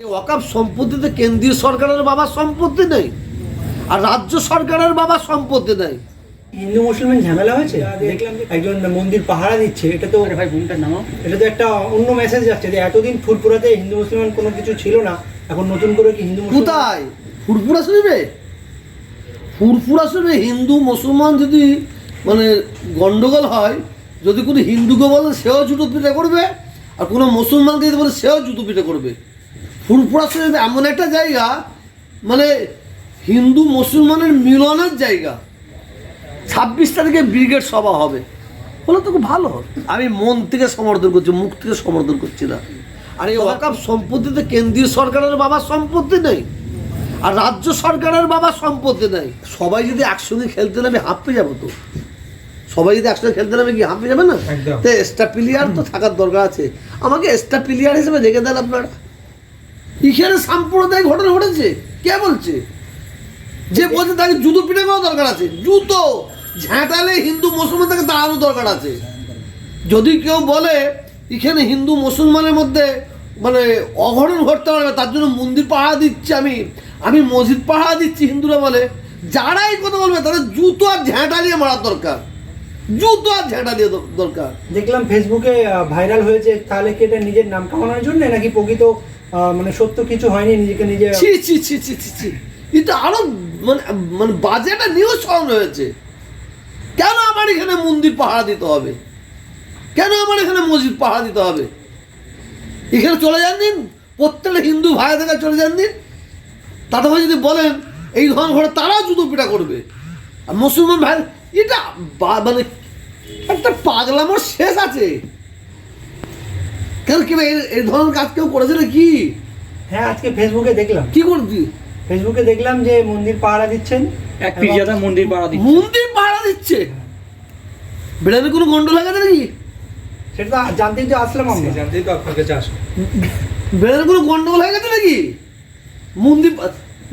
এই ওয়াকাফ সম্পত্তিতে কেন্দ্রীয় সরকারের বাবার সম্পত্তি নেই আর রাজ্য সরকারের বাবার সম্পত্তি নেই। হিন্দু মুসলমান ঝামেলা হয়েছে? দেখলাম একজন মন্দির পাহারা দিচ্ছে এটা তো ভাই ঘুমটা নামাও। এটা তো একটা অন্য মেসেজ যাচ্ছে যে এতদিন ফুরফুরাতে হিন্দু মুসলমান কোনো কিছু ছিল না এখন নতুন করে কি হিন্দু মুসলমান কোথায়? ফুরফুরা শরীফে? ফুরফুরা শরীফে হিন্দু মুসলমান যদি মানে গন্ডগোল হয় যদি কোনো হিন্দুকে বলে সেও জুতো পিঠে করবে আর কোনো মুসলমানকে যদি বলে সেও জুতো পিঠে করবে ফুরফুরা শরীফ এমন একটা জায়গা মানে হিন্দু মুসলমানের মিলনের জায়গা। ছাব্বিশ তারিখে ব্রিগেড সভা হবে। বলে তো খুব ভালো হবে। আমি মন থেকে সমর্থন করছি মুখ থেকে সমর্থন করছি না। আর এই ওয়াকাফ সম্পত্তিতে কেন্দ্রীয় সরকারের বাবার সম্পত্তি নেই আর রাজ্য সরকারের বাবার সম্পত্তি নেই। সবাই যদি একসঙ্গে খেলতে নামে হাঁপতে যাব তো। সবাই যদি একসঙ্গে খেলতে নামে কি হাঁপতে যাবে না? তো এক্সট্রা প্লেয়ার তো থাকার দরকার আছে। আমাকে এক্সট্রা প্লেয়ার হিসেবে রেখে দেন আপনারা। এখানে সাম্প্রদায়িক ঘটনা ঘটেছে। কে বলছে? যে বলছে তাকে জুতো পিঠে করার দরকার আছে। জুতো ঝাঁটালে হিন্দু মুসলমান তাকে দাঁড়ানো দরকার আছে। যদি কেউ বলে, এখানে হিন্দু মুসলমানের মধ্যে মানে অঘটন ঘটতে পারবে তার জন্য মন্দির পাহারা দিচ্ছি আমি আমি মসজিদ পাহারা দিচ্ছি হিন্দুরা বলে, যারাই কথা বলবে, তাদের জুতো আর ঝ্যাঁটা দিয়ে মারার দরকার। জুতো আর ঝ্যাঁটা দিয়ে দরকার। দেখলাম ফেসবুকে ভাইরাল হয়েছে তাহলে কি এটা নিজের নাম কামানোর জন্য নাকি প্রকৃত মানে সত্য কিছু হয়নি নিজেকে নিজে ছি ছি ছি ছি ছি ছি। এটা আরও মানে মানে বাজে একটা নিউজ ছড়ানো হয়েছে। কেন আমার এখানে মন্দির পাহারা দিতে হবে? কেন আমার এখানে মসজিদ পাহারা দিতে হবে? এখানে চলে যান দিন প্রত্যেকটা হিন্দু ভাই থেকে চলে যান দিন। তাতে করে যদি বলেন এই ধরনের ঘরে তারাও জুতো পিটা করবে। আর মুসলমান ভাই এটা মানে একটা পাগলামোর শেষ আছে। কেন কি ভাই এই- ধরনের কাজ কেউ করেছে না কি হ্যাঁ আজকে ফেসবুকে দেখলাম। কি করছি ফেসবুকে দেখলাম যে মন্দির পাহারা দিচ্ছেন। এক পিরিয়াদা মন্দির পাড়া দিচ্ছে। মন্দির পাহারা দিচ্ছে? বেড়ালে কোনো গন্ডল লাগাতে নাকি? সেটা তো জানতেই তো আসলাম আমরা। জানতেই তো আপনার কাছে আসো বেড়ালে কোনো গন্ডগোল হয়ে গেছে নাকি? মন্দির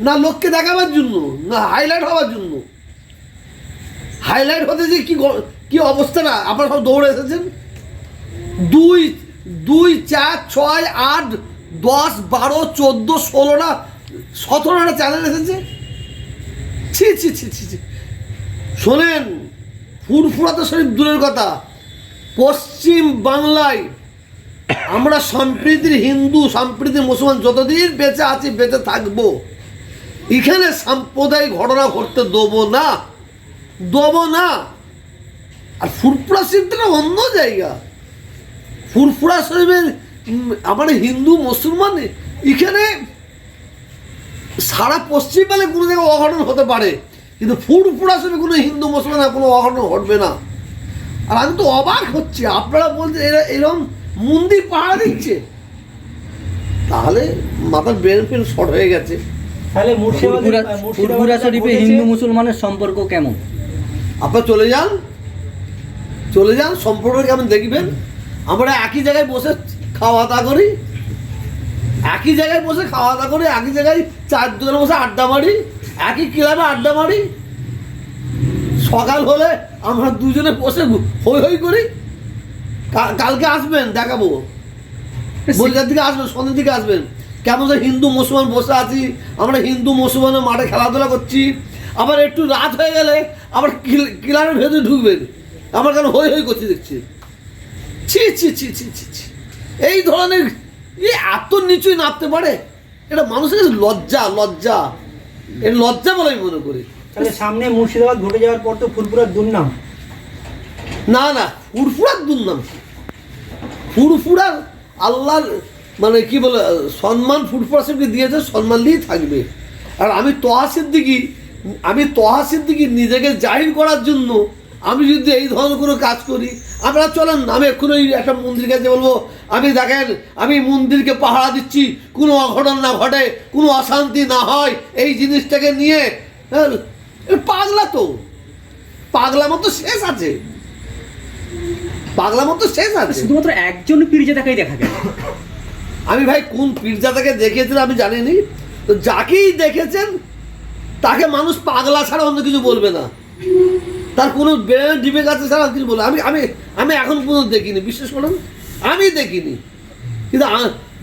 না লোককে দেখাবার জন্য না হাইলাইট হওয়ার জন্য। হাইলাইট হতে যে কি কি অবস্থা না? আপনারা সব দৌড়ে এসেছেন? দুই দুই, চার, ছয়, আট, দশ, বারো, চোদ্দ ষোলোটা সতেরোটা চ্যানেল এসেছে? ছি ছি ছি ছি ছি। শোনেন ফুরফুরাতে শরীফ দূরের কথা। পশ্চিম বাংলায় আমরা সম্প্রীতির হিন্দু, সম্প্রীতির মুসলমান যতদিন বেঁচে আছি, বেঁচে থাকব। এখানে সাম্প্রদায়িক ঘটনা ঘটতে দেবো না। দেবো না। আর ফুরফুরা শরীফটা অন্য জায়গা। ফুরফুরা শরীফের আমার হিন্দু মুসলমান এখানে সারা পশ্চিমবাংলায় কোনো জায়গায় অঘটন হতে পারে। কিন্তু ফুরফুরা শরীফে কোনো হিন্দু মুসলমানের কোনো অঘটন ঘটবে না। আর আমি তো অবাক হচ্ছে আপনারা বলছেন এরা এরকম মন্দির পাহারা দিচ্ছে। তাহলে মাথার ব্রেন ফেন শর্ট হয়ে গেছে। তাহলে মুর্শিদাবাদে শরীফে হিন্দু মুসলমানের সম্পর্ক কেমন? আপনারা চলে যান। চলে যান, সম্পর্ক কেমন দেখবেন? আমরা একই জায়গায় বসে খাওয়া দাওয়া করি। একই জায়গায় বসে খাওয়া দাওয়া করি, একই জায়গায় চার দোকানে বসে আড্ডা মারি, একই ক্লাবে আড্ডা মারি। সকাল হলে আমরা দুজনে বসে হই হই করি। কালকে আসবেন, দেখাবো। বলকার দিকে আসবেন, সন্ধ্যের দিকে আসবেন। কেমন হিন্দু, মুসলমান বসে আছি, আমরা হিন্দু, মুসলমানের মাঠে খেলাধুলা করছি। আবার একটু রাত হয়ে গেলে আবার কিল- কিলারের ভেতরে ঢুকবেন। আমার কেন হই হই করছি দেখছি? ছি ছি ছি ছি ছি ছি। এই ধরনের এ এত নিচুই নামতে পারে? এটা মানুষের কাছে লজ্জা লজ্জা। এর লজ্জা বলে আমি মনে করি। তাহলে সামনে মুর্শিদাবাদ ঘটে যাওয়ার পর তো ফুরফুরার দুর্নাম। না না ফুরফুরার দুর্নাম? ফুরফুরার আল্লাহর মানে কি বলে সম্মান ফুরফুরা সাহেবকে দিয়েছে সম্মান দিয়েই থাকবে। আর আমি তহা সিদ্দিকি আমি তহা সিদ্দিকি নিজেকে জাহির করার জন্য আমি যদি এই ধরনের কোনো কাজ করি আপনারা চলেন আমি এক্ষুনি একটা মন্দির কাছে বলব। আমি দেখেন আমি মন্দিরকে পাহারা দিচ্ছি কোনো অঘটন না ঘটে কোনো অশান্তি না হয় এই জিনিসটাকে নিয়ে হ্যাঁ, পাগলা তো। পাগলা মতো শেষ আছে। পাগলা মতো শেষ আছে। শুধুমাত্র একজন পীরজাদাকেই দেখা গেল। আমি ভাই কোন পীরজাদাকে দেখেছেন আমি জানিনি। তো যাকেই দেখেছেন তাকে মানুষ পাগলা ছাড়া অন্য কিছু বলবে না। তার কোনো ব্রেনের ডিবে গাছে ছাড়া কিছু বলবে আমি আমি আমি এখন পর্যন্ত দেখিনি, বিশ্বাস করুন, আমি দেখিনি। কিন্তু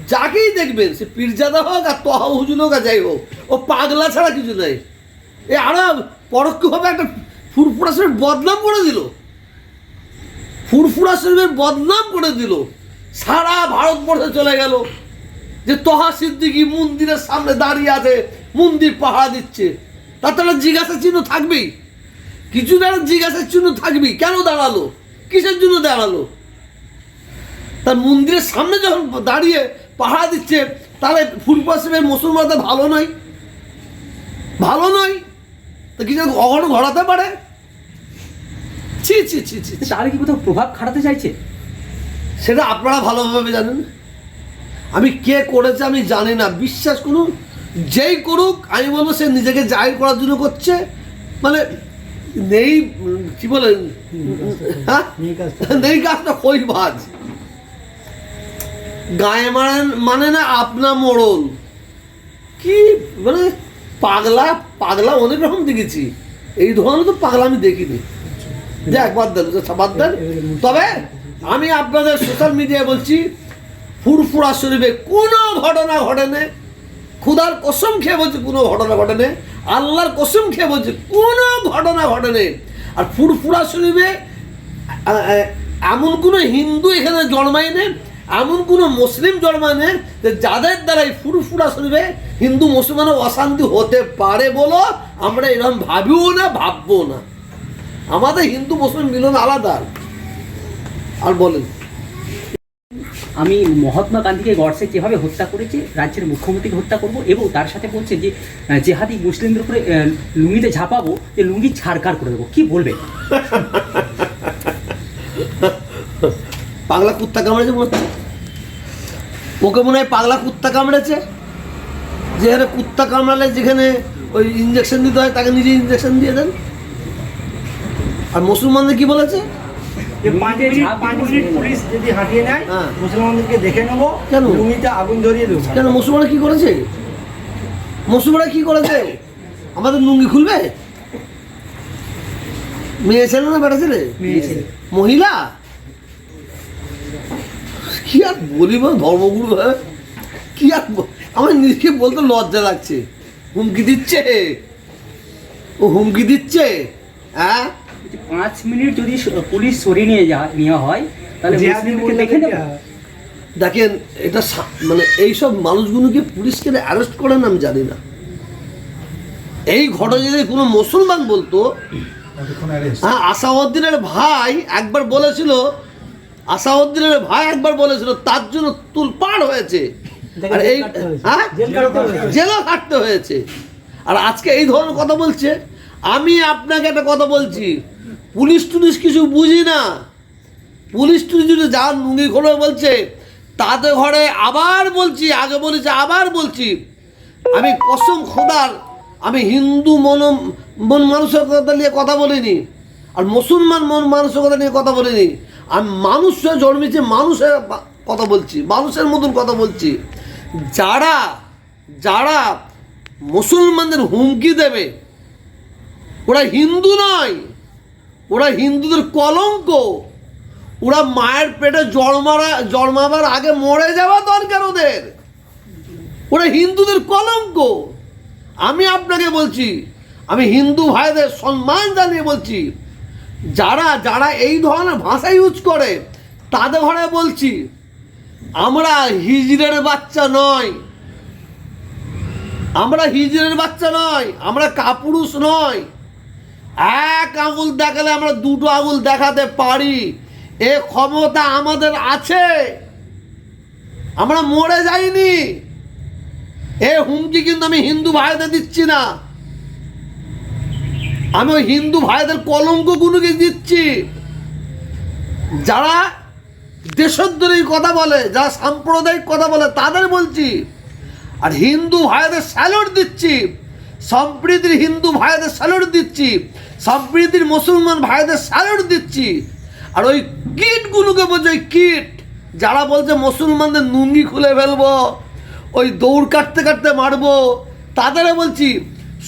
যাকেই দেখবেন, সে পীরজাদা হোক আর তহা হুজুর হোক আর যাই হোক, ও পাগলা ছাড়া কিছু নেই। এ আরও পরোক্ষভাবে একটা ফুরফুরা শরীফ বদনাম করে দিল। ফুরফুরা শরীফের বদনাম করে দিল। সারা ভারতবর্ষে চলে গেল। যে তহা সিদ্দিকি মন্দিরের সামনে দাঁড়িয়ে আছে, মন্দির পাহারা দিচ্ছে। তার তো জিজ্ঞাসা চিহ্ন থাকবেই। কিছু না একটা জন্য থাকবি কেন দাঁড়াল? কিসের জন্য দাঁড়াল? তার মন্দিরের সামনে যখন দাঁড়িয়ে পাহারা দিচ্ছে তাহলে ফুলপাশের মুসলমানদের ভালো নয়। ভালো নয়? তা কিছু অঘটন ঘটাতে পারে? ছি ছি ছি ছি। তাহলে কি কোথাও প্রভাব খাটাতে চাইছে? সেটা আপনারা ভালোভাবে জানেন। আমি কে করেছে আমি জানি না। বিশ্বাস করুন যেই করুক আমি বলব সে নিজেকে জাহির করার জন্য করছে। মানে নেই, কি হ্যাঁ নেই কাজটা। কই ভাজ গায়ে মানে মানে না আপনা কি মানে পাগলা পাগলা অনেক রকম দেখেছি। এই ধরনের তো পাগলা আমি দেখিনি। যে একবার দেন, বাদ দেন। তবে আমি আপনাদের সোশ্যাল মিডিয়ায় বলছি, ফুরফুরা শরীফে কোনো ঘটনা ঘটেনে ক্ষুধার কসম খেয়ে বলছি কোনো ঘটনা ঘটেনে। আল্লাহর কসম খেয়ে বলছে, কোনো ঘটনা ঘটেনে। আর ফুরফুরা শরীফে এমন কোনো হিন্দু এখানে জন্মায়নি, এমন কোনো মুসলিম জন্মায়নি যে যাদের দ্বারা এই ফুরফুরা শরীফে হিন্দু মুসলমানের অশান্তি হতে পারে বলো আমরা এরকম ভাবিও না, ভাববো না। আমাদের হিন্দু মুসলিম মিলন আলাদা। আর বলেন আমি মহাত্মা গান্ধীকে গডসে যেভাবে হত্যা করেছে, রাজ্যের মুখ্যমন্ত্রীকে হত্যা করব এবং তার সাথে বলছে যে জেহাদি মুসলিমদের উপরে লুঙ্গিতে ঝাঁপাবো, যে লুঙ্গি ছাড়কার করে দেবো। কি বলবে? পাগলা কুত্তা কামড়েছে মনে ওকে মনে হয় পাগলা কুত্তা কামড়েছে? যেখানে কুত্তা কামড়ালে যেখানে ওই ইঞ্জেকশন দিতে হয়, তাকে নিজে ইঞ্জেকশন দিয়ে দেন। আর মুসলমানদের কি বলেছে? যে পাঁচ মিনিট পাঁচ মিনিট পুলিশ যদি হাঁটিয়ে নেয় হ্যাঁ। মুসলমানদেরকে দেখে নেব কেন? জমিতে আগুন ধরিয়ে দেবো। কেন? মুসলমানরা কি করেছে? মুসলমানরা কি করেছে? আমাদের লুঙ্গি খুলবে? মেয়ে ছেলে না বেটা ছেলে? মহিলা? কি আর বলি বল ধর্মগুরু হ্যাঁ? কি আর আমার নিজেকে বলতে লজ্জা লাগছে। হুমকি দিচ্ছে? ও হুমকি দিচ্ছে? হ্যাঁ? পাঁচ মিনিট যদি পুলিশ সরিয়ে নিয়ে যা নেওয়া হয় তাহলে দেখে নেব। দেখেন এটা মানে এইসব মানুষগুলোকে পুলিশকে অ্যারেস্ট করেন আমি জানি না। এই ঘটনা যদি কোনো মুসলমান বলতো হ্যাঁ আসাউদ্দিনের ভাই একবার বলেছিল আসাউদ্দিনের ভাই একবার বলেছিল তার জন্য তুলপাড় হয়েছে। আর এই জেল হয়েছে। হ্যাঁ জেল কাটতে হয়েছে। জেলও কাটতে হয়েছে। আর আজকে এই ধরনের কথা বলছে। আমি আপনাকে একটা কথা বলছি। পুলিশ টুলিশ কিছু বুঝি না। পুলিশ টুলিশ যদি যা লুঙ্গি খোলো বলছে, তাতে ঘরে আবার বলছি, আগে বলেছি, আবার বলছি, আমি কসম খোদার, আমি হিন্দু মন মন মানসিকতা নিয়ে কথা বলিনি, আর মুসলমান মন মানসিকতা নিয়ে কথা বলিনি আমি মানুষ হয়ে জন্মেছি মানুষের কথা বলছি, মানুষের মতন কথা বলছি। যারা যারা মুসলমানদের হুমকি দেবে, ওরা হিন্দু নয়। ওরা হিন্দুদের কলঙ্ক। ওরা মায়ের পেটে জন্মারা জন্মাবার আগে মরে যাওয়া দরকার ওদের। ওরা হিন্দুদের কলঙ্ক। আমি আপনাকে বলছি, আমি হিন্দু ভাইদের সম্মান জানিয়ে বলছি, যারা যারা এই ধরনের ভাষা ইউজ করে, তাদের ঘরে বলছি, আমরা হিজড়ের বাচ্চা নয়। আমরা হিজড়ের বাচ্চা নয়, আমরা কাপুরুষ নয়। এক আঙুল দেখালে আমরা দুটো আঙুল দেখাতে পারি। এ ক্ষমতা আমাদের আছে। আমরা মরে যাইনি। এ হুমকি কিন্তু আমি হিন্দু ভাইদের দিচ্ছি না। আমি ওই হিন্দু ভাইদের কলঙ্কগুলোকে দিচ্ছি। যারা দেশদ্রোহী কথা বলে, যারা সাম্প্রদায়িক কথা বলে, তাদের বলছি। আর হিন্দু ভাইদের স্যালুট দিচ্ছি। সম্প্রীতির হিন্দু ভাইদের স্যালুট দিচ্ছি। সম্প্রীতির মুসলমান ভাইদের স্যালুট দিচ্ছি। আর ওই কিটগুলোকে বলছে, ওই কিট, যারা বলছে মুসলমানদের নুঙ্গি খুলে ফেলব, ওই দৌড় কাটতে কাটতে মারবো তাদের বলছি,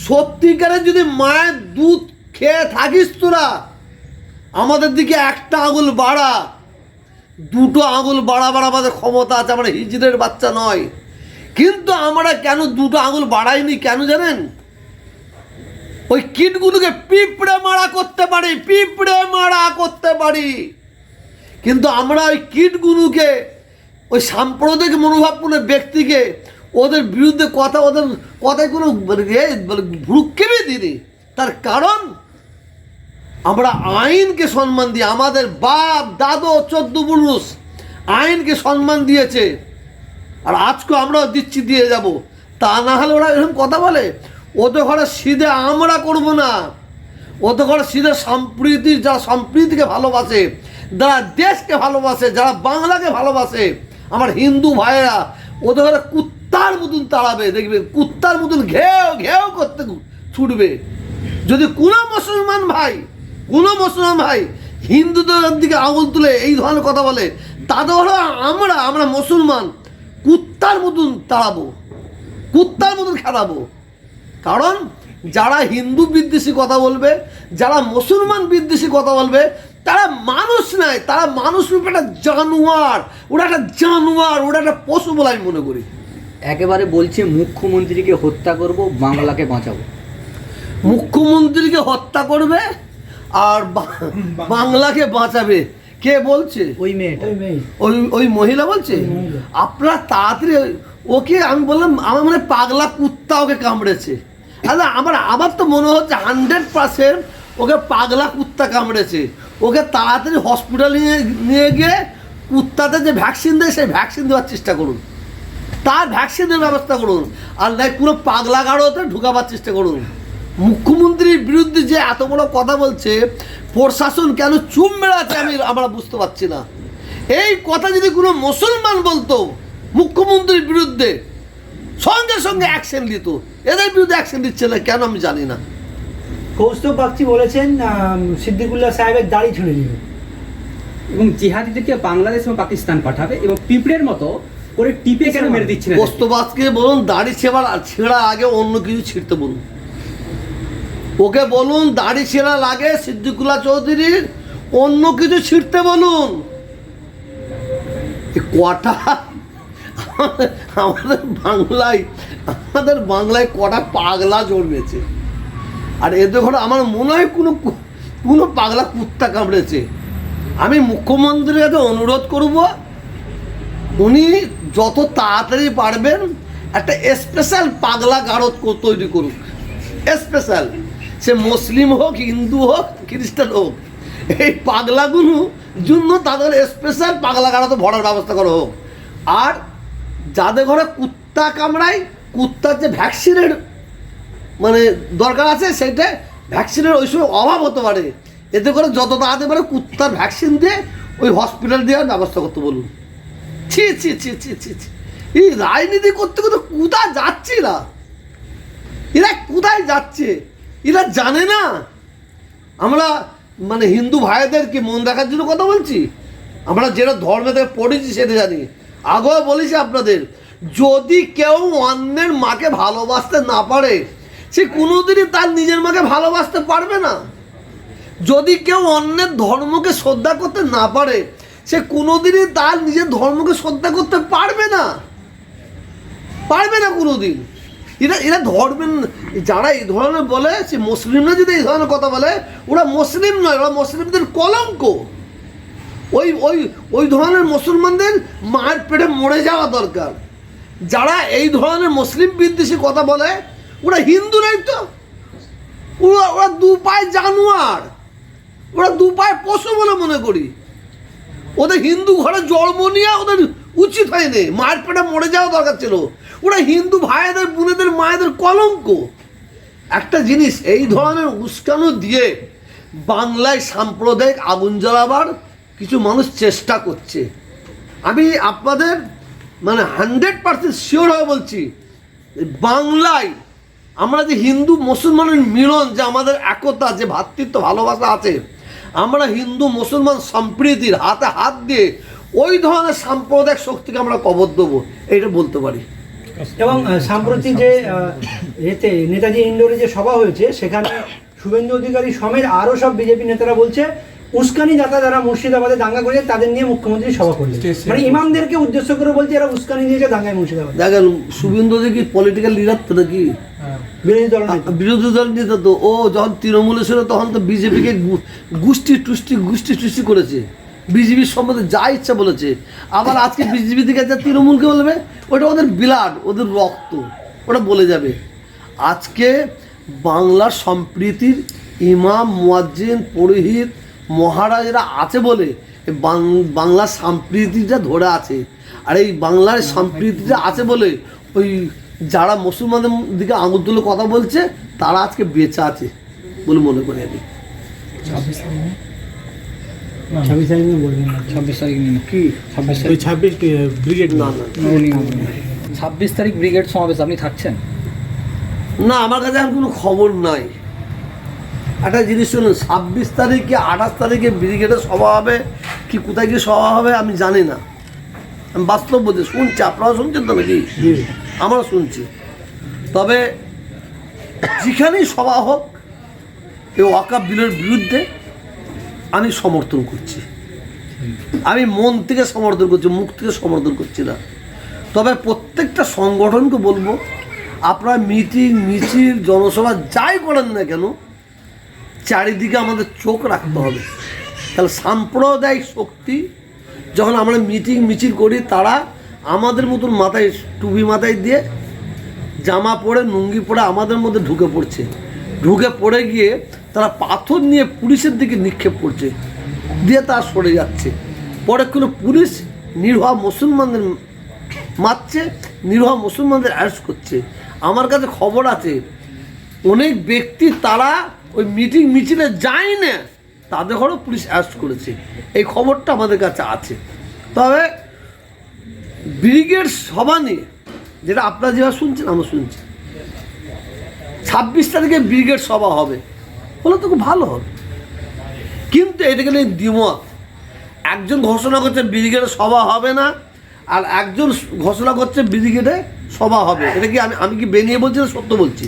সত্যিকারের যদি মায়ের দুধ খেয়ে থাকিস তোরা, আমাদের দিকে একটা আঙুল বাড়া, দুটো আঙুল বাড়াবার আমাদের ক্ষমতা আছে, আমরা হিজড়ের বাচ্চা নয়। কিন্তু আমরা কেন দুটো আঙুল বাড়াইনি, কেন জানেন? ওই কীটগুলোকে পিঁপড়ে মারা করতে পারি, পিঁপড়ে মারা করতে পারি। কিন্তু আমরা ওই কীটগুলোকে, ওই সাম্প্রদায়িক মনোভাবপূর্ণ ব্যক্তিকে, ওদের বিরুদ্ধে কথা, ওদের কথায় কোনো মানে মানে ভ্রুক্ষেপই দিইনি। তার কারণ, আমরা আইনকে সম্মান দিই আমাদের বাপ, দাদু, চোদ্দ পুরুষ আইনকে সম্মান দিয়েছে। আর আজকে আমরাও দিচ্ছি দিয়ে যাব। তা না হলে ওরা এরকম কথা বলে ওদের ঘরে সিধে আমরা করব না। ওদের ঘরে সিধে সম্প্রীতি যারা সম্প্রীতিকে ভালোবাসে যারা দেশকে ভালোবাসে যারা বাংলাকে ভালোবাসে, আমার হিন্দু ভাইয়েরা ওদের ঘরে কুত্তার মতন তাড়াবে, দেখবে, কুত্তার মতন ঘেউ ঘেউ করতে ছুটবে। যদি কোনো মুসলমান ভাই, কোনো মুসলমান ভাই হিন্দুদের দিকে আঙুল তুলে এই ধরনের কথা বলে, তাদের হলো আমরা আমরা মুসলমান কুত্তার মতন তাড়াবো, কুত্তার মতন খেলাবো কারণ যারা হিন্দু বিদ্বেষী কথা বলবে যারা মুসলমান বিদ্বেষী কথা বলবে তারা মানুষ নয় তারা মানুষ রূপে একটা জানোয়ার ওরা একটা জানোয়ার ওরা একটা পশু বলে আমি মনে করি। একেবারে বলছে মুখ্যমন্ত্রীকে হত্যা করব বাংলাকে বাঁচাবো। মুখ্যমন্ত্রীকে হত্যা করবে আর বা- বাংলাকে বাঁচাবে। কে বলছে? ওই মেয়েটা। ওই মেয়ে। ওই ওই মহিলা বলছে। আপনারা তাড়াতাড়ি ওকে আমি বললাম আমার মানে পাগলা কুত্তা ওকে কামড়েছে। আচ্ছা আমার আমার তো মনে হচ্ছে হান্ড্রেড পার্সেন্ট ওকে পাগলা কুত্তা কামড়েছে। ওকে তাড়াতাড়ি হসপিটালে নিয়ে গিয়ে কুত্তাতে যে ভ্যাকসিন দেয়, সেই ভ্যাকসিন দেওয়ার চেষ্টা করুন। তার ভ্যাকসিনের ব্যবস্থা করুন। আর নাই, পুরো পাগলা গাড়োতে ঢুকাবার চেষ্টা করুন। মুখ্যমন্ত্রীর বিরুদ্ধে যে এত বড় কথা বলছে, প্রশাসন কেন চুম আছে আমি আমরা বুঝতে পারছি না। এই কথা যদি কোনো মুসলমান বলতো, মুখ্যমন্ত্রীর বিরুদ্ধে সঙ্গে সঙ্গে অ্যাকশন দিত। এদের বিরুদ্ধে অ্যাকশন দিচ্ছে না কেন আমি জানি না। কৌস্তব বাগচি বলেছেন সিদ্দিকুল্লাহ সাহেবের দাড়ি ছিঁড়ে দিবে। এবং জিহাদিদেরকে বাংলাদেশ এবং পাকিস্তান পাঠাবে এবং পিঁপড়ের মতো করে টিপে কেন মেরে দিচ্ছে না বলুন দাড়ি ছেঁড়ার ছেঁড়া আগে অন্য কিছু ছিঁড়তে বলুন। ওকে বলুন দাড়ি ছেঁড়া লাগে সিদ্দিকুল্লাহ চৌধুরীর অন্য কিছু ছিঁড়তে বলুন। কটা আমাদের- বাংলায় আমাদের বাংলায় কটা পাগলা জন্মেছে। আর এদের ঘরে আমার মনে হয় কোনো কোনো পাগলা কুত্তা কামড়েছে। আমি মুখ্যমন্ত্রীর কাছে অনুরোধ করব, উনি যত তাড়াতাড়ি পারবেন একটা স্পেশাল পাগলা গারদ তৈরি করুক। স্পেশাল সে মুসলিম হোক, হিন্দু হোক, খ্রিস্টান হোক, এই পাগলাগুলো জন্য তাদের স্পেশাল পাগলা গারদ ভরার ব্যবস্থা করা হোক। আর যাদের ঘরে কুত্তা কামড়ায়, কুত্তার যে ভ্যাকসিনের মানে দরকার আছে, সেটা ভ্যাকসিনের ওই সময় অভাব হতে পারে। এতে করে যত তাড়াতাড়ি পারে কুত্তার ভ্যাকসিন দিয়ে ওই হসপিটাল দেওয়ার ব্যবস্থা করতে বলুন। ছি ছি ছি ছি ছি ছি। এই রাজনীতি করতে করতে কোথায় যাচ্ছে না এরা কোথায় যাচ্ছে? এরা জানে না। আমরা মানে হিন্দু ভাইদেরকে মন দেখার জন্য কথা বলছি। আমরা যেটা ধর্মে থেকে পড়েছি সেটা জানি। আগেও বলেছি আপনাদের, যদি কেউ অন্যের মাকে ভালোবাসতে না পারে, সে কোনোদিনই তার নিজের মাকে ভালোবাসতে পারবে না। যদি কেউ অন্যের ধর্মকে শ্রদ্ধা করতে না পারে, সে কোনোদিনই তার নিজের ধর্মকে শ্রদ্ধা করতে পারবে না। পারবে না কোনোদিন। এরা এরা ধর্মের, যারা এই ধরনের বলে, সে মুসলিমরা যদি এই ধরনের কথা বলে, ওরা মুসলিম নয়, ওরা মুসলিমদের কলঙ্ক। ওই ওই ওই ধরনের মুসলমানদের মায়ের পেটে মরে যাওয়া দরকার। যারা এই ধরনের মুসলিম বিদ্বেষী কথা বলে, ওরা হিন্দু নয় তো। ওরা ওরা দু পায়ে জানোয়ার। ওরা দু পায়ে পশু বলে মনে করি। ওদের হিন্দু ঘরে জন্ম নিয়ে ওদের উচিত হয়নি। মায়ের পেটে মরে যাওয়া দরকার ছিল। ওরা হিন্দু ভাইদের, বোনেদের, মায়েদের কলঙ্ক। একটা জিনিস, এই ধরনের উস্কানো দিয়ে বাংলায় সাম্প্রদায়িক আগুন জ্বালাবার কিছু মানুষ চেষ্টা করছে। আমি আপনাদের মানে হান্ড্রেড পার্সেন্ট শিওর হয়ে বলছি বাংলায় আমরা যে হিন্দু মুসলমানের মিলন যে আমাদের একতা যে ভ্রাতৃত্ব ভালোবাসা আছে আমরা হিন্দু মুসলমান সম্প্রীতির হাতে হাত দিয়ে ওই ধরনের সাম্প্রদায়িক শক্তিকে আমরা কবর দেবো এটা বলতে পারি। এবং আহ, সাম্প্রতি যে এতে নেতাজি ইন্ডোরে যে সভা হয়েছে সেখানে শুভেন্দু অধিকারী সমেত আরও সব বিজেপি নেতারা বলছে উস্কানি দাতা যারা মুর্শিদাবাদে দাঙ্গা করেছে তাদের নিয়ে মুখ্যমন্ত্রী সভা করলেন। মানে ইমামদেরকে উদ্দেশ্য করে বলছে এরা উস্কানি দিয়েছে দাঙ্গায় মুর্শিদাবাদ। দেখেন শুভেন্দু যে কি পলিটিক্যাল লিডার তো নাকি? বিরোধী দল নেতা। বিরোধী দল নেতা তো। ও যখন তৃণমূলে ছিল তখন তো বিজেপিকে গোষ্ঠী টুষ্টি গোষ্ঠী টুষ্টি করেছে। বিজেপির সম্বন্ধে যা ইচ্ছা বলেছে। আবার আজকে বিজেপি থেকে যা তৃণমূলকে বলবে ওটা ওদের বিলাড ওদের রক্ত ওটা বলে যাবে। আজকে বাংলার সম্প্রীতির ইমাম মুয়াজ্জিন পুরোহিত মহারাজরা আছে বলে বাং- বাংলার সম্প্রীতিটা ধরে আছে। আর এই বাংলার সম্প্রীতিটা আছে বলে ওই যারা মুসলমানদের দিকে আঙুল তুলে কথা বলছে তারা আজকে বেঁচে আছে বলে মনে করি আমি। ছাব্বিশ তারিখে বলবেন ছাব্বিশ তারিখ কি? ছাব্বিশ ওই ছাব্বিশ ব্রিগেড না। না ছাব্বিশ তারিখ ব্রিগেড সমাবেশ আপনি থাকছেন? না আমার কাছে এখন কোনো খবর নাই। একটা জিনিস শুনুন ছাব্বিশ তারিখে আঠাশ তারিখে ব্রিগেডের সভা হবে কি কোথায় কি সভা হবে আমি জানি না। আমি বাস্তব বলছি শুনছি আপনারাও শুনছেন তো নাকি? আমরাও শুনছি। তবে যেখানেই সভা হোক এই ওয়াকা বিলের বিরুদ্ধে আমি সমর্থন করছি। আমি মন থেকে সমর্থন করছি মুখ থেকে সমর্থন করছি না। তবে প্রত্যেকটা সংগঠনকে বলব আপনারা মিটিং মিছিল জনসভা যাই করেন না কেন চারিদিকে আমাদের চোখ রাখতে হবে। তাহলে সাম্প্রদায়িক শক্তি যখন আমরা মিটিং মিছিল করি, তারা আমাদের মতন মাথায়, টুপি মাথায় দিয়ে জামা পরে, লুঙ্গি পরে আমাদের মধ্যে ঢুকে পড়ছে। ঢুকে পড়ে গিয়ে তারা পাথর নিয়ে পুলিশের দিকে নিক্ষেপ করছে। দিয়ে তারা সরে যাচ্ছে। পরে কোনো পুলিশ নির্ভা মুসলমানদের মারছে নির্ভা মুসলমানদের অ্যারেস্ট করছে। আমার কাছে খবর আছে, অনেক ব্যক্তি তারা ওই মিটিং মিছিলে যায় না তাদের ঘরেও পুলিশ অ্যারেস্ট করেছে। এই খবরটা আমাদের কাছে আছে। তবে ব্রিগেড সভা নিয়ে যেটা আপনারা যেভাবে শুনছেন আমরা শুনছি। ছাব্বিশ তারিখে ব্রিগেড সভা হবে। বলে তো খুব ভালো হবে। কিন্তু এটাকে নিয়ে দ্বিমত। একজন ঘোষণা করছে ব্রিগেডে সভা হবে না, আর একজন ঘোষণা করছে ব্রিগেডে সভা হবে। এটা কি আমি আমি কি বেনিয়ে বলছি না সত্য বলছি?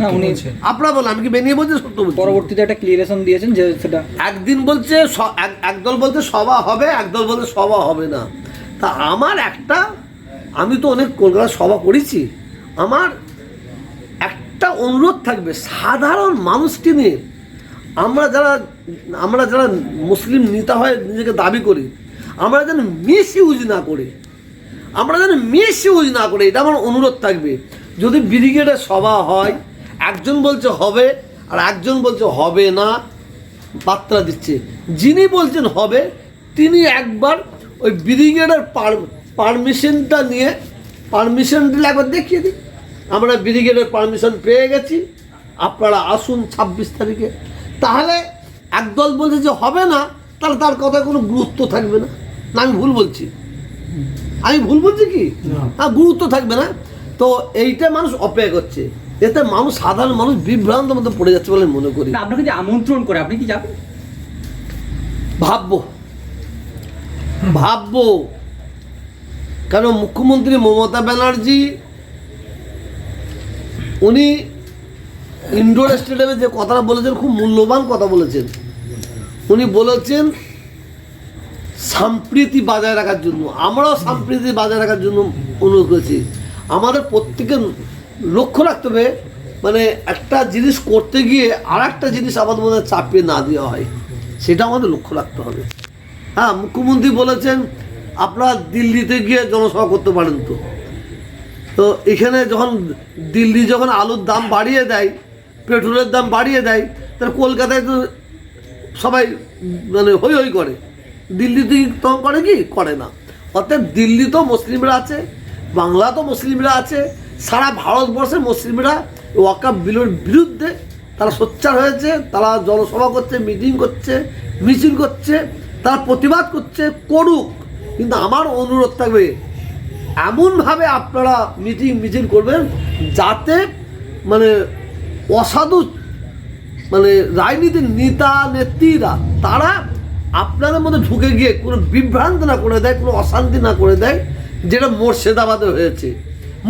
না উনি আপনারা বলেন আমি কি বেনিয়ে বলছি সত্য বলছি? পরবর্তীতে একটা ক্লিয়ারেশন দিয়েছেন যে সেটা একদিন বলছে একদল বলছে সভা হবে একদল বলছে সভা হবে না। তা আমার একটা আমি তো অনেক কলকাতা সভা করেছি। আমার একটা অনুরোধ থাকবে সাধারণ মানুষকে নিয়ে। আমরা যারা আমরা যারা মুসলিম নেতা হয়ে নিজেকে দাবি করি আমরা যেন মিস ইউজ না করি। আমরা যেন মিস ইউজ না করে, এটা আমার অনুরোধ থাকবে। যদি ব্রিগেডের সভা হয়, একজন বলছে হবে, আর একজন বলছে হবে না, বার্তা দিচ্ছে। যিনি বলছেন হবে, তিনি একবার ওই ব্রিগেডের পারমিশনটা নিয়ে পারমিশন দিলে একবার দেখিয়ে দিই আমরা ব্রিগেডের পারমিশন পেয়ে গেছি, আপনারা আসুন ছাব্বিশ তারিখে। তাহলে একদল বলছে যে হবে না, তাহলে তার কথা কোনো গুরুত্ব থাকবে না। না, আমি ভুল বলছি। আমি ভুল বলছি কি? হ্যাঁ গুরুত্ব থাকবে না। তো এইটা মানুষ অপেক্ষা করছে। এতে মানুষ সাধারণ মানুষ বিভ্রান্ত মধ্যে পড়ে যাচ্ছে বলে মনে করি। আপনাকে যে আমন্ত্রণ করে আপনি কি যাবেন? ভাববো। ভাববো। কেন মুখ্যমন্ত্রী মমতা ব্যানার্জি উনি ইন্ডোর স্টেডিয়ামে যে কথাটা বলেছেন খুব মূল্যবান কথা বলেছেন। উনি বলেছেন সম্প্রীতি বজায় রাখার জন্য, আমরাও সম্প্রীতি বজায় রাখার জন্য অনুরোধ করেছি। আমাদের প্রত্যেকের লক্ষ্য রাখতে হবে মানে একটা জিনিস করতে গিয়ে আর একটা জিনিস আমাদের মধ্যে চাপিয়ে না দেওয়া হয়, সেটা আমাদের লক্ষ্য রাখতে হবে। হ্যাঁ মুখ্যমন্ত্রী বলেছেন, আপনারা দিল্লিতে গিয়ে জনসভা করতে পারেন তো। তো এখানে যখন দিল্লি যখন আলুর দাম বাড়িয়ে দেয়, পেট্রোলের দাম বাড়িয়ে দেয়, তাহলে কলকাতায় তো সবাই মানে হই হই করে। দিল্লিতে তখন করে কি? করে না। অর্থাৎ দিল্লি তো মুসলিমরা আছে, বাংলা তো মুসলিমরা আছে, সারা ভারতবর্ষের মুসলিমরা ওয়াকাব বিলের বিরুদ্ধে তারা সোচ্চার হয়েছে, তারা জনসভা করছে, মিটিং করছে, মিছিল করছে, তারা প্রতিবাদ করছে, করুক। কিন্তু আমার অনুরোধ থাকবে, এমনভাবে আপনারা মিটিং মিছিল করবেন যাতে মানে অসাধু মানে রাজনীতির নেতা, নেত্রীরা, তারা আপনাদের মধ্যে ঢুকে গিয়ে কোনো বিভ্রান্ত না করে দেয় কোনো অশান্তি না করে দেয় যেটা মুর্শিদাবাদে হয়েছে।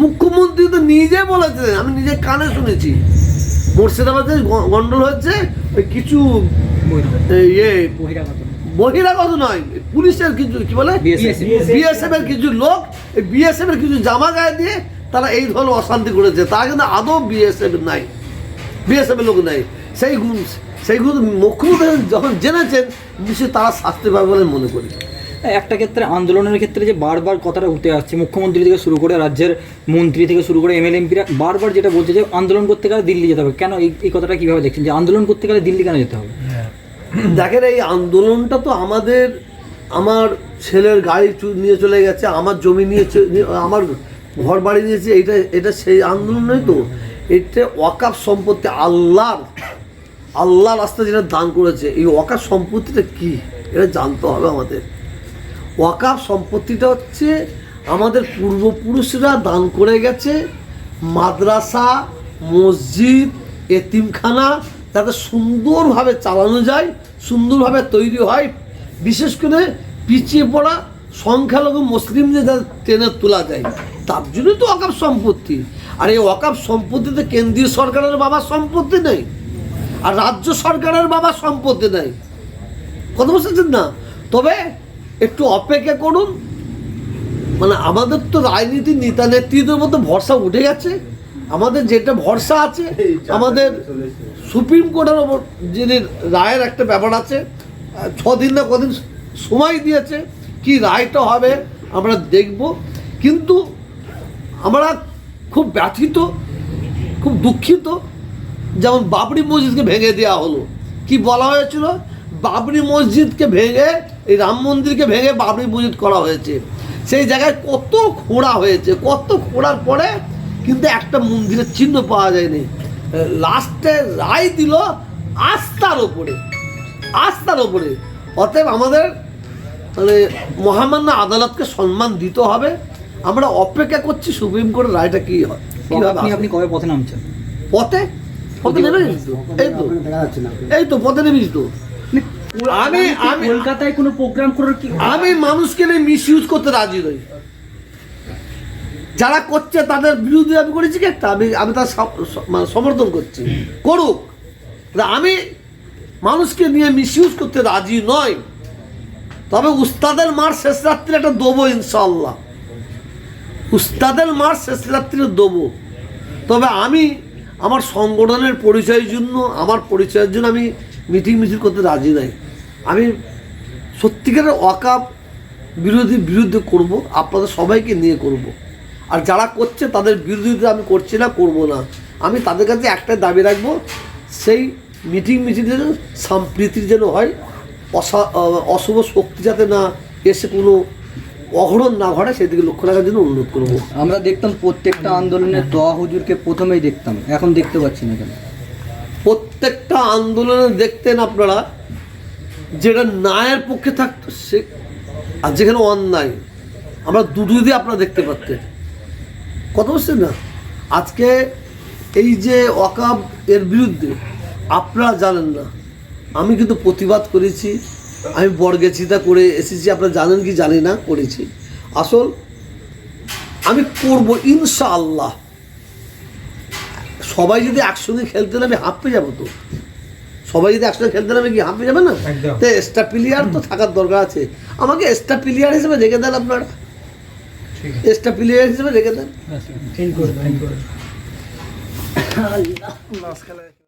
মুখ্যমন্ত্রী তো নিজে বলেছে আমি নিজে কানে শুনেছি। মুর্শিদাবাদে গন্ডল হয়েছে ওই কিছু ইয়ে বহিরাগত। নয় পুলিশের কিছু কি বলে? বিএসএফ। এর কিছু লোক বিএসএফ এর কিছু জামা গায়ে দিয়ে তারা এই ধরনের অশান্তি করেছে। তারা কিন্তু আদৌ বিএসএফ নাই। বিএসএফ এর লোক নাই। সেই গুণ সেইগুলো মুখ্যমন্ত্রী যখন জেনেছেন নিশ্চয়ই তারা শাস্তি পাবে বলে মনে করি। একটা ক্ষেত্রে আন্দোলনের ক্ষেত্রে যে বারবার কথাটা উঠে আসছে মুখ্যমন্ত্রী থেকে শুরু করে রাজ্যের মন্ত্রী থেকে শুরু করে এমএলএ এমপিরা বারবার যেটা বলছে যে আন্দোলন করতে গেলে দিল্লি যেতে হবে। কেন এই কথাটা কীভাবে দেখছেন? যে আন্দোলন করতে গেলে দিল্লি কেন যেতে হবে? দেখেন এই আন্দোলনটা তো আমাদের আমার ছেলের গাড়ি চু- নিয়ে চলে গেছে আমার জমি নিয়ে নিয়ে- আমার ঘর বাড়ি নিয়েছে এটা এটা সেই আন্দোলন নয় তো। এটা ওয়াকাফ সম্পত্তি আল্লাহর আল্লাহ রাস্তা যেটা দান করেছে, এই ওয়াকাফ সম্পত্তিটা কি? এটা জানতে হবে আমাদের। ওয়াকাফ সম্পত্তিটা হচ্ছে আমাদের পূর্বপুরুষরা দান করে গেছে, মাদ্রাসা, মসজিদ, এতিমখানা, যাতে সুন্দরভাবে চালানো যায়, সুন্দরভাবে তৈরি হয়, বিশেষ করে পিছিয়ে পড়া সংখ্যালঘু মুসলিমদের যাতে টেনে তোলা যায়। তার জন্যই তো ওয়াকাফ সম্পত্তি। আর এই ওয়াকাফ সম্পত্তিতে কেন্দ্রীয় সরকারের বাবার সম্পত্তি নেই। আর রাজ্য সরকারের বাবা সম্পত্তি নেই কথা বুঝতেছেন না? তবে একটু অপেক্ষা করুন। মানে আমাদের তো রাজনীতি নেতা নেত্রীদের মধ্যে ভরসা উঠে গেছে। আমাদের যেটা ভরসা আছে আমাদের সুপ্রিম কোর্টের ওপর যিনি রায়ের একটা ব্যাপার আছে ছদিন না কদিন সময় দিয়েছে কি রায়টা হবে আমরা দেখব। কিন্তু আমরা খুব ব্যথিত খুব দুঃখিত যেমন বাবরি মসজিদকে ভেঙে দেওয়া হলো। কি বলা হয়েছিল? বাবরি মসজিদকে ভেঙে এই রাম মন্দিরকে ভেঙে বাবরি মসজিদ করা হয়েছে। সেই জায়গায় কত খোঁড়া হয়েছে কত খোঁড়ার পরে কিন্তু একটা মন্দিরের চিহ্ন পাওয়া যায়নি। লাস্টে রায় দিল আস্থার ওপরে আস্থার ওপরে। অতএব আমাদের মানে মহামান্য আদালতকে সম্মান দিতে হবে। আমরা অপেক্ষা করছি সুপ্রিম কোর্টের রায়টা কি হয় কীভাবে আপনি আপনি কবে পথে নামছেন? পথে পথে নেমে এই তো। এই তো পথে নেমেছিস তো। আমি আমি কলকাতায় কোনো প্রোগ্রাম করার কি আমি মানুষকে নিয়ে মিস ইউজ করতে রাজি নই। যারা করছে তাদের বিরুদ্ধে আমি করেছি কি একটা? আমি আমি তার মানে সমর্থন করছি। করুক। আমি মানুষকে নিয়ে মিস ইউজ করতে রাজি নয় তবে উস্তাদের মার শেষ রাত্রে একটা দেবো ইনশাল্লাহ উস্তাদের মার শেষ রাত্রে দেবো। তবে আমি আমার সংগঠনের পরিচয়ের জন্য, আমার পরিচয়ের জন্য আমি মিটিং মিছিল করতে রাজি নাই। আমি সত্যিকারের অকাপ বিরোধী বিরুদ্ধে করব, আপনাদের সবাইকে নিয়ে করব। আর যারা করছে, তাদের বিরোধিতা আমি করছি না, করব না। আমি তাদের কাছে একটাই দাবি রাখব, সেই মিটিং মিছিল যেন সম্প্রীতির যেন হয় অশুভ শক্তি যাতে না এসে কোনো অঘটন না ঘটে সেদিকে লক্ষ্য রাখার জন্য অনুরোধ করব। আমরা দেখতাম প্রত্যেকটা আন্দোলনে দোয়া হুজুরকে প্রথমেই দেখতাম এখন দেখতে পাচ্ছি না কেন? প্রত্যেকটা আন্দোলনে দেখতেন আপনারা যেটা ন্যায়ের পক্ষে থাকতো সে আর যেখানে অন্যায় আমরা দুটো দিয়ে আপনারা দেখতে পাচ্ছেন কথা বলছেন না? আজকে এই যে অকাব এর বিরুদ্ধে আপনারা জানেন না। আমি কিন্তু প্রতিবাদ করেছি আমি বর্গেচিতা করে এসেছি আপনারা জানেন কি জানি না করেছি। আসল আমি করব ইনশাআল্লাহ। সবাই যদি একসঙ্গে খেলতে নামে হাঁপে যাব তো। সবাই যদি একসঙ্গে খেলতে নামে কি হাঁপে যাবে না? তো এক্সট্রা প্লেয়ার তো থাকার দরকার আছে। আমাকে এক্সট্রা প্লেয়ার হিসেবে রেখে দেন আপনারা। এক্সট্রা প্লেয়ার হিসেবে রেখে দেন। ঠিক করে ঠিক করে